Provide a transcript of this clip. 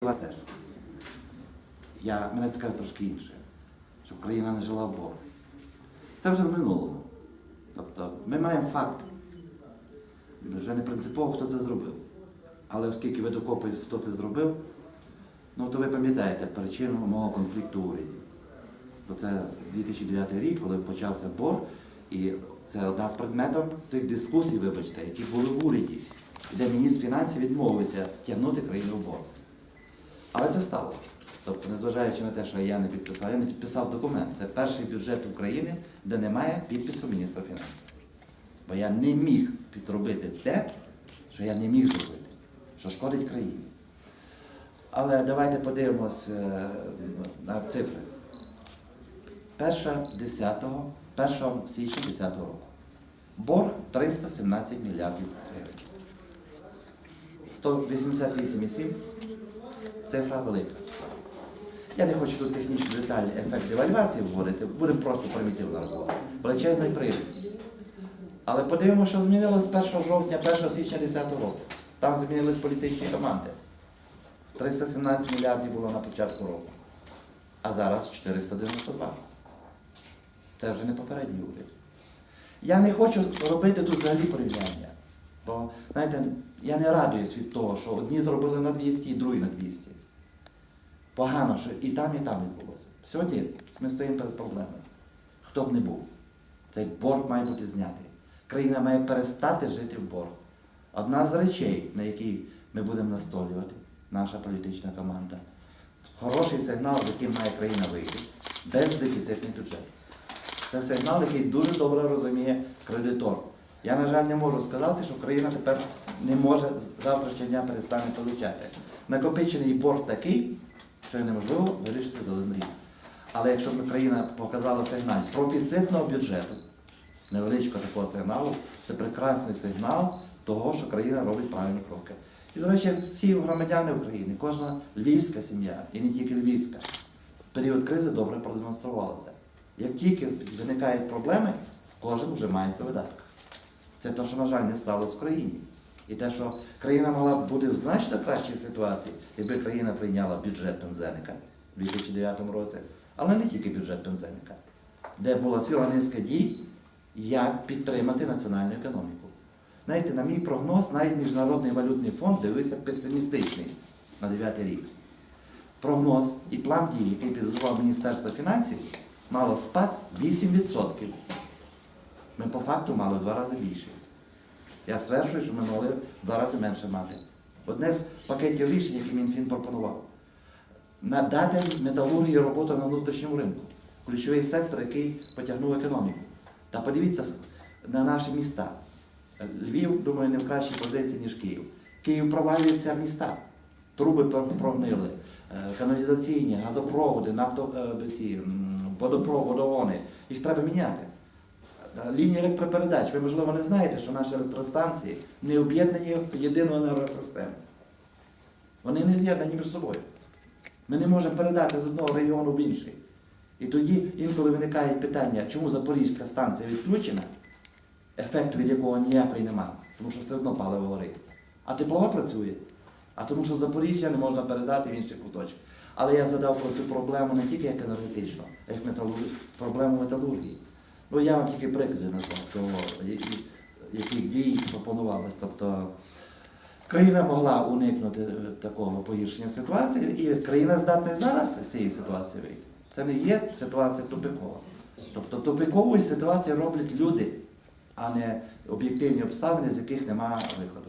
теж. Я, мене цікавить трошки інше, щоб країна не жила в борг. Це вже в минулому. Тобто ми маємо факт. Вже не принципово, хто це зробив. Але оскільки ви докопуєтесь, хто це зробив, ну то ви пам'ятаєте причину мого конфлікту уряді. Бо це 2009 рік, коли почався борг, і це одна з предметом тих дискусій, вибачте, які були в уряді, де міністр фінансів відмовився тягнути країну в борг. Але це сталося. Тобто, незважаючи на те, що я не підписав, я не підписав документ. Це перший бюджет України, де немає підпису міністра фінансів. Бо я не міг підробити те, що я не міг зробити, що шкодить країні. Але давайте подивимось е, на цифри. 1 10, 1 січня 10 року. Борг 317 мільярдів гривень. 188,7 цифра велика. Я не хочу тут технічно детальний ефект девальвації вводити, будемо просто примітивно рахувати. Величезний приріст. Але подивимося, що змінилось 1 жовтня, 1 січня 2010 року. Там змінились політичні команди. 317 мільярдів було на початку року, а зараз 492. Це вже не попередній уряд. Я не хочу робити тут взагалі порівняння. Бо, знаєте, я не радуюсь від того, що одні зробили на 200, і другі на 200. Погано, що і там, і там відбулося. Сьогодні ми стоїмо перед проблемою. Хто б не був, цей борг має бути знятий. Країна має перестати жити в борг. Одна з речей, на якій ми будемо настоювати, наша політична команда, хороший сигнал, з яким має країна вийти, бездефіцитний бюджет. Це сигнал, який дуже добре розуміє кредитор. Я, на жаль, не можу сказати, що країна тепер не може завтрашнього дня перестане получати. Накопичений борг такий, що неможливо вирішити за один рік. Але якщо б країна показала сигнал профіцитного бюджету, невеличкого такого сигналу, це прекрасний сигнал того, що країна робить правильні кроки. І, до речі, всі громадяни України, кожна львівська сім'я, і не тільки львівська, в період кризи добре продемонструвала це. Як тільки виникають проблеми, кожен вже має це видатка. Це те, що, на жаль, не сталося в країні. І те, що країна могла б бути в значно кращій ситуації, якби країна прийняла бюджет пензеника у 2009 році, але не тільки бюджет пензеника, де була ціла низка дій, як підтримати національну економіку. Знаєте, на мій прогноз, навіть Міжнародний валютний фонд дивився песимістичний на 9 рік. Прогноз і план дій, який підготував Міністерство фінансів, мало спад 8%. Ми по факту мали в два рази більше. Я стверджую, що ми могли в два рази менше мати. Одне з пакетів рішень, які Мінфін пропонував, надати металургії роботу на внутрішньому ринку. Ключовий сектор, який потягнув економіку. Та подивіться на наші міста. Львів, думаю, не в кращій позиції, ніж Київ. Київ провалюється в міста. Труби прогнили, е, каналізаційні, газопроводи, нафто, е, ці, м, водопровод, водогони. Їх треба міняти. Лінії електропередач. Ви, можливо, не знаєте, що наші електростанції не об'єднані в єдину енергосистему. Вони не з'єднані між собою. Ми не можемо передати з одного регіону в інший. І тоді інколи виникає питання, чому Запорізька станція відключена, ефекту від якого ніякої немає, тому що все одно паливо горить. А теплова працює. А тому що Запоріжжя не можна передати в інших куточок. Але я задав про цю проблему не тільки як енергетичну, а як металургію, проблему металургії. Ну я вам тільки приклади назвав того, яких дій пропонувалось. Тобто країна могла уникнути е, такого погіршення ситуації, і країна здатна зараз з цієї ситуації вийти. Це не є ситуація тупикова. Тобто тупикової ситуації роблять люди, а не об'єктивні обставини, з яких немає виходу.